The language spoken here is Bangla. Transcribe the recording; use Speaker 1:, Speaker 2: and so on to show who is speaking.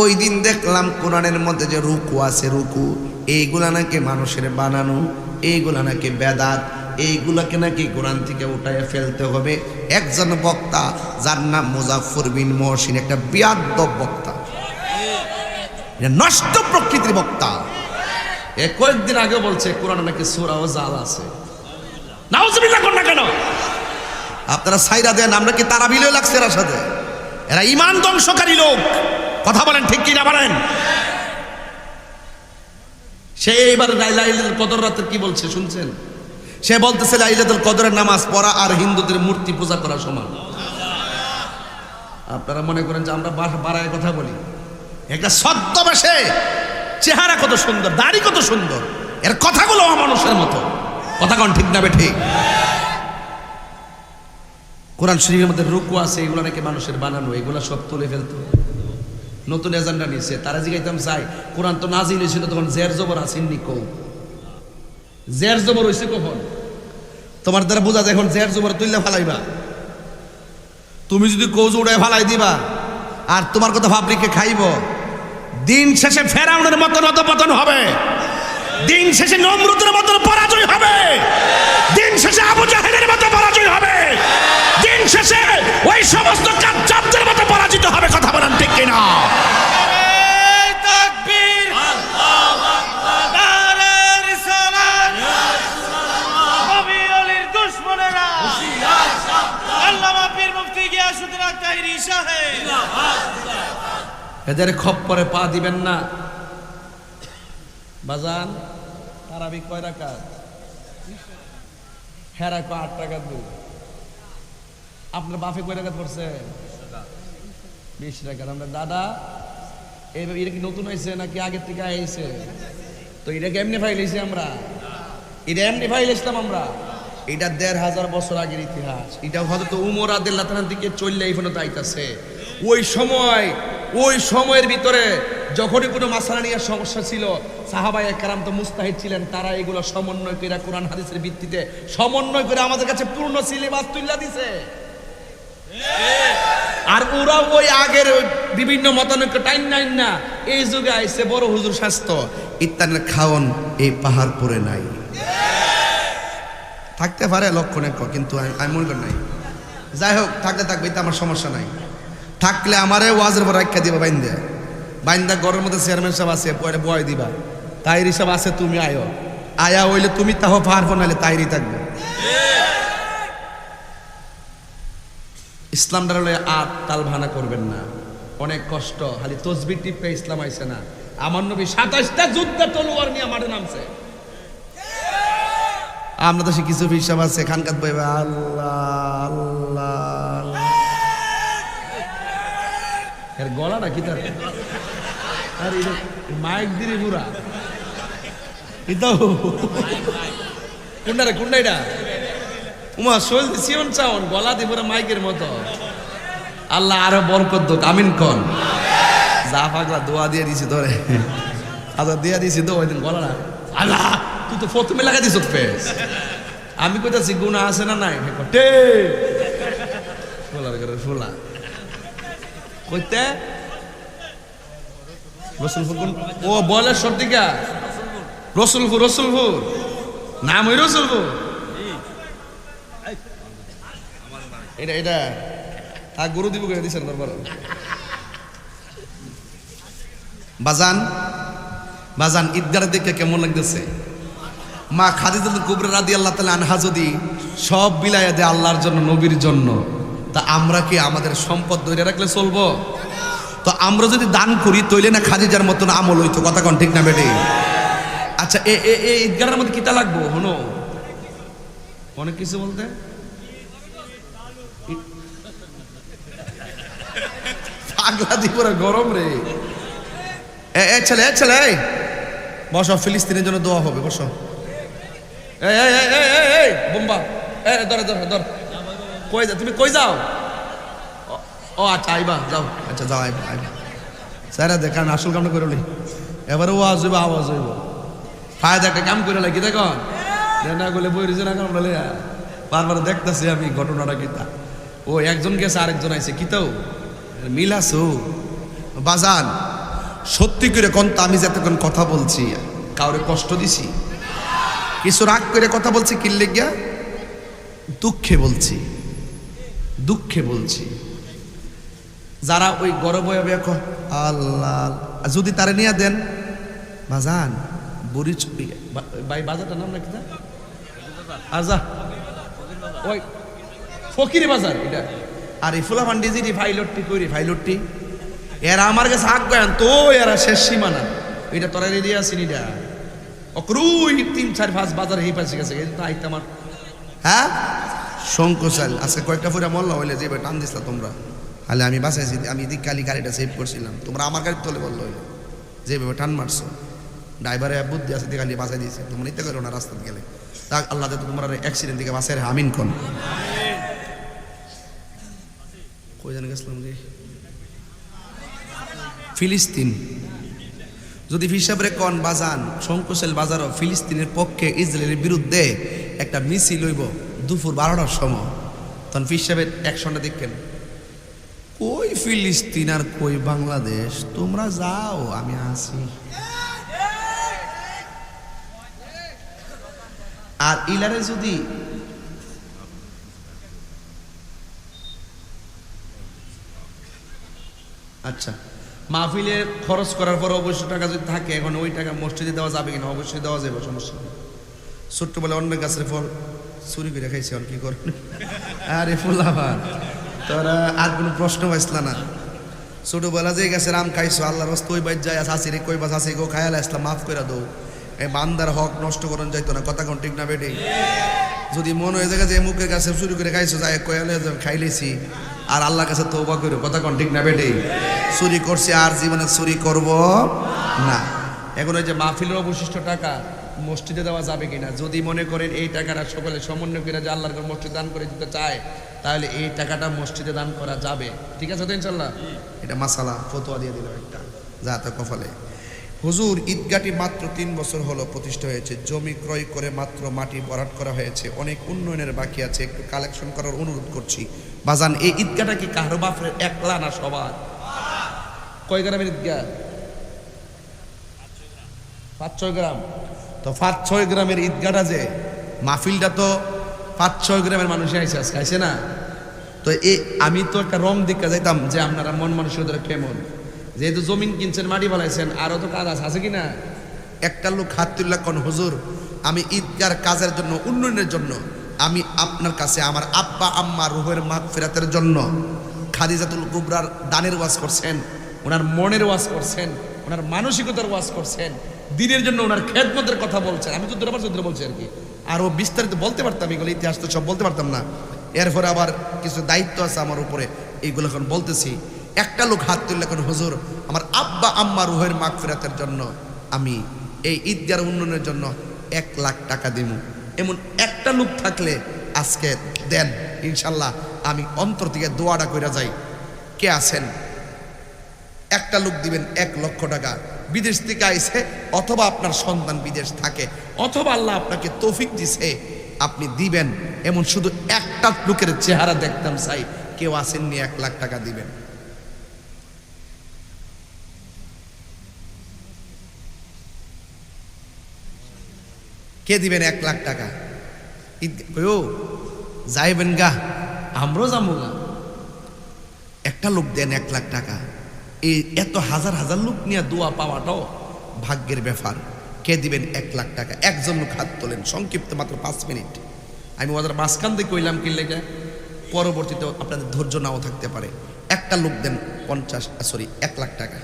Speaker 1: ওই দিন দেখলাম কোরআনের মধ্যে যে রুকু আছে, রুকু। এইগুলা নাকি মানুষের বানানো, এইগুলা নাকি বেদাত, এইগুলাকে নাকি কোরআন থেকে উঠায় ফেলতে হবে। একজন বক্তা, যার নাম মুজাফর বিন মহসিন, একটা বিয়াদ্দ বক্তা। নষ্ট প্রকৃতির বক্তা। এ কয়েকদিন আগে বলছে, কোরআন নাকি সুরা ও জাল আছে না কেন? আপনারা সাইরা দেন, আমরা কি তারা বিলে লাগছে এর সাথে? এরা ইমান ধ্বংসকারী লোক। কথা বলেন, ঠিক কিনা বলেন? সে এইবার লাইলাতুল কদর রাতে কি বলছে, শুনছেন? সে বলতেছে, লাইলাতুল কদরের নামাজ পড়া আর হিন্দুদের মূর্তি পূজা করা সমান। আপনারা মনে করেন যে আমরা বাড়ায় কথা বলি? একটা ছদ্মবেশে চেহারা কত সুন্দর, দাড়ি কত সুন্দর। এর কথাগুলো মানুষের মতো। কথা কোন ঠিক না ঠিক? কোরআন শরীফের মধ্যে রুকু আছে, এগুলো নাকি মানুষের বানানো, এগুলো সব তুলে ফেলতো নতুন এজেন্ডা নিচ্ছে তারা জিগাইতাম, চাই, কোরআন তো নাজিল হয়েছিল তখন জের জবর আসেননি কৌ জের জবর হয়েছে কখন? তোমার দ্বারা বোঝা যায় এখন জের জবর তুললে ফালাইবা। তুমি যদি কৌজ উড়ে ফালাই দিবা, আর তোমার কথা ভাবলিকে খাইব। দিন শেষে ফেরাউনের মতন অধপতন হবে। দিন শেষে নমরুদের মতন পরাজয় হবে। দিন শেষে আবু জাহেলের মতো পরাজয় হবে। দিন শেষে ওই সমস্ত কাজ্জাবদের মতো পরাজিত এদের খপ্পরে পা দিবেন না। বাজান, তারাবি কয় রাখা হেরা কয় আট টাকা দুই আপনার বাফে কয় টাকা পড়ছে? বিশ টাকা আমরা দাদা এইভাবে এটা কি নতুন হয়েছে নাকি আগের থেকে আইছে? তো এটা কেমনি ফাইলেছি আমরা? এটা এমনি ফাইলেছিলাম আমরা। এটা দেড় হাজার বছর আগের ইতিহাস। এটা হয়তো উমর আদিল্লাহ তালার দিকে চললে এই আইতাছে। ওই সময় ওই সময়ের ভিতরে যখনই কোনো মাসালা নিয়ে সমস্যা ছিল সাহাবাই একরাম তো মুস্তাহিদ ছিলেন তারা এগুলো সমন্বয় করে কোরআন হাদিসের ভিত্তিতে সমন্বয় করে আমাদের কাছে পূর্ণ সিলেবাস তুল্লা দিছে। আর ওরা ওই আগের বিভিন্ন মতানৈক্য টাইম নাইন না এই যুগে আইসে বড় হুজুর স্বাস্থ্য। ইত্যাদির খাওন এই পাহাড় পরে নাই। থাকতে পারে লক্ষণে ক, কিন্তু আমি মনে করি নাই। যাই হোক থাকতে থাকবে এতে আমার সমস্যা নাই। থাকলে আমারে ওয়াজের পর রাখা দিবা, বাইন্দে। বাইন্দা ঘরের মধ্যে চেয়ারম্যান সাহেব আছে পরে বয় দিবা। তাইর হিসাব আছে, তুমি আয়ো। আয়া হইলে তুমি তাহ পারব নাহলে তাইরই থাকবে। ইসলাম ডালে আট তাল ভানা করবেন না। অনেক কষ্ট, খালি তসবির টিপে ইসলাম আইছে না। আমার নবী সাতাশটা যুদ্ধে তলোয়ার নিয়ে মাঠে নামছে। আমরা তো সে কিছু হিসাব আছে, খানকাত আল্লাহ আল্লাহ আল্লাহ। এর গলাটা কি তার? আরে মাইক দিরে পুরা এটাও কোনটা রে, কোনটা এটা? উমা, শৈল সিয়ন চাওন, গলা দিয়ে পুরো মাইকের মতো। আল্লাহ আরও বরকত দোক, আমিন কন। যা পাগলা, দোয়া দিয়ে দিছি ধরে। আচ্ছা দিয়ে দিছি তো, ওই দিন গলা না আল্লাহ, তুই তো প্রথমে লাগাই দিছ ফেস। আমি কইতাছি গুণা আছে না নাই? টে ফুলার ফুলা। কইতে? ও, বলে সর্দিকা রসুলপুর রসুলপুর। নাম ওই রসুলপুর। এটা এটা। তা গরু দিব করে দিছেন দরবার বাজান বাজান ঈদগার দেখে কেমন লাগতেছে? মা খাদিজাতুল কুবরা রাদি আল্লাহ তালা আনহা যদি সব বিলাইয়া দেয় আল্লাহর জন্য, নবীর জন্য। তা আমরা কি আমাদের সম্পদ ধরে রাখলে চলবো? তো আমরা যদি দান করি তৈলে না খাদিজার মতন আমল হইতো, কথা কন ঠিক না বেটে? আচ্ছা এ এ এ ঈদগারের মধ্যে কিতা লাগবো? হনো অনেক কিছু বলতে। পাগলা দিপুরা গরম রে। এ এ ছেলে এ ছেলে বসো, ফিলিস্তিনের জন্য দোয়া হবে, বসো। এই এই, বোম্বা। এই ধরে ধরে, ধর। কই যা তুমি কই যাও? ও- ও আচ্ছা আইবা, যাও। আচ্ছা যাও, আইবা আইবা। স্যার, দেখান, আসল কামটা করে এবারে ওয়াজ হইব আওয়াজ হইব ফায়দা একটা কাম করে লাগি, দেখো। না গলে বই রিজে না কামড়ালে বারবার দেখতেছি আমি ঘটনাটা কিতা ও, একজন গেছে, আরেকজন আইছে। কিতাও মিল আছো? বাজান, সত্যি করে কোন তো আমি যতক্ষণ কথা বলছি? কাউরে কষ্ট দিছি? কিছু রাগ করে কথা বলছি কিনলে গিয়া? দুঃখে বলছি। দুঃখে বলছি। যারা ওই গরব আল্লাহ, যদি তারে নিয়ে দেন, বাজান বুড়ি ভাই, বাজারটার নাম নাকি আজা ওই ফকিরি বাজার, এটা। আর এই ফুলা ভান্ডি যেটি ফাইলটটি করি ফাইলটটি, এরা আমার কাছে হাক গয়ান তো এরা শেষ সীমানা। এটা তোরা রেডি আছিস এটা অক্রুই তিন, চার, পাঁচ বাজার এই পাশে গেছে, এই তো আইতে আমার হ্যাঁ? শঙ্কশাল। আজকে কয়েকটা ফুরা মল্লা হইলে যে টান দিসলা তোমরা। তাহলে আমি বাসাইছি আমি দিক কালি গাড়িটা সেভ করছিলাম। তোমরা আমার গাড়ি তোলে বলল হইলে যেভাবে টান মারছো। ড্রাইভারে বুদ্ধি আছে দিকে বাসাই দিয়েছে। তোমরা নিতে করো না রাস্তাতে গেলে। তা আল্লাহ তোমার অ্যাক্সিডেন্ট থেকে বাসায় আমিন কোন। কই জানি গেছিলাম রে? ফিলিস্তিন। যদি হিসাবে কন বাজান, শঙ্কুশেল বাজারও ফিলিস্তিনের পক্ষে ইসরায়েলের বিরুদ্ধে একটা মিছিল হইব। দুপুর বারোটার সময়, তখন হিসাবের অ্যাকশনটা দেখেন কই ফিলিস্তিন আর কই বাংলাদেশ? তোমরা যাও, আমি আসি আর ইলারে যদি আচ্ছা মাহফিলে খরচ করার পর অবশ্যই টাকা যদি থাকে, এখন ওই টাকা মসজিদে দেওয়া যাবে কিনা? অবশ্যই দেওয়া যাবে, সমস্যা নেই। ছোট্ট বলে অন্য গাছের ফল চুরি করে খাইছে আর কি করবে আরে ফুলাবার তোরা আর কোনো প্রশ্ন পাইছিল না। ছোটবেলা যে গাছের আম খাইছো, আল্লাহর রস্ত ওই বাইর যায় আসি রে কই বাস আসি গো খায়াল আসলাম, মাফ করে দৌ এই বান্দার হক নষ্ট করন যাইতো না, কথা কোন ঠিক না বেটে? যদি মন হয়ে যায় যে মুখের কাছে চুরি করে খাইছো যায় কয়ালে খাইলেছি, আর আল্লাহর কাছে তো তৌবা করো, কথা কোন ঠিক না বেটে? চুরি করছি আর জীবনে চুরি করব না। এখন ওই যে মাহফিলের অবশিষ্ট টাকা মসজিদে দেওয়া যাবে কিনা? যদি মনে করেন এই টাকাটা সকলে সমন্বয় করে যে আল্লাহর ঘর মসজিদ দান করে দিতে চায়, তাহলে এই টাকাটা মসজিদে দান করা যাবে। ঠিক আছে তো ইনশাল্লাহ এটা মাসালা, ফতোয়া দিয়ে দিল একটা, যা তো কপালে। হুজুর, ঈদগাটি মাত্র তিন বছর হলো প্রতিষ্ঠা হয়েছে। জমি ক্রয় করে মাত্র মাটি ভরাট করা হয়েছে। অনেক উন্নয়নের বাকি আছে। একটু কালেকশন করার অনুরোধ করছি। বাজান, এই ঈদগাটা কি কারও বাপের একলা না সবার? কয় গ্রামের ঈদগা পাঁচ ছয় গ্রাম। তো পাঁচ, ছয় গ্রামের ঈদগাটা যে, মাহফিলটা তো পাঁচ, ছয় গ্রামের মানুষই আইসে আজকে না? তো এই আমি তো একটা রং দিকে যাইতাম যে আপনারা মন মানসিকতা কেমন। যেহেতু জমিন কিনছেন, মাটি বানাইছেন আরও তো কাজ আছে আছে কি না একটা লোক হাত তুল্লা কোন, হুজুর, আমি ঈদগার কাজের জন্য, উন্নয়নের জন্য, আমি আপনার কাছে আমার আব্বা, আম্মা রুহের মাগ ফেরাতের জন্য খাদিজাতুল কুবরার দানের ওয়াজ করছেন, ওনার মনের ওয়াজ করছেন, ওনার মানসিকতার ওয়াজ করছেন দিনের জন্য ওনার খেদমতের কথা বলছেন আমি চোদ্দ বার চোদ্দ বলছি আর কি। আরও বিস্তারিত বলতে পারতাম, এগুলো ইতিহাস তো সব বলতে পারতাম না। এরপরে আবার কিছু দায়িত্ব আছে আমার উপরে, এইগুলো এখন বলতেছি। একটা লোক হাত তুললে এখন, হুজুর, আমার আব্বা আম্মা রুহের মাগ ফেরাতের জন্য আমি এই ঈদগার উন্নয়নের জন্য এক লাখ টাকা দিব এমন একটা লোক থাকলে আজকে দেন, ইনশাল্লাহ আমি অন্তর থেকে দোয়াটা কইরা যাই। কে আছেন? একটা লোক দিবেন এক লক্ষ টাকা। বিদেশ থেকে আইসে অথবা আপনার সন্তান বিদেশ থাকে, অথবা আল্লাহ আপনাকে তৌফিক দিছে, আপনি দিবেন। এমন শুধু একটা লোকের চেহারা দেখতাম চাই কেউ আসেননি, এক লাখ টাকা দিবেন। কে দিবেন এক লাখ টাকা? ঈদ- যাইবেন গা, আমরাও যাব গা। একটা লোক দেন এক লাখ টাকা। এই এত হাজার হাজার লোক নিয়ে দোয়া পাওয়াটাও ভাগ্যের ব্যাপার। কে দিবেন এক লাখ টাকা? একজন লোক হাত তোলেন, সংক্ষিপ্ত মাত্র পাঁচ মিনিট। আমি ওদের মাঝখান দিয়ে কইলাম কি লেগে পরবর্তীতে আপনাদের ধৈর্য নাও থাকতে পারে। একটা লোক দেন পঞ্চাশ সরি এক লাখ টাকা।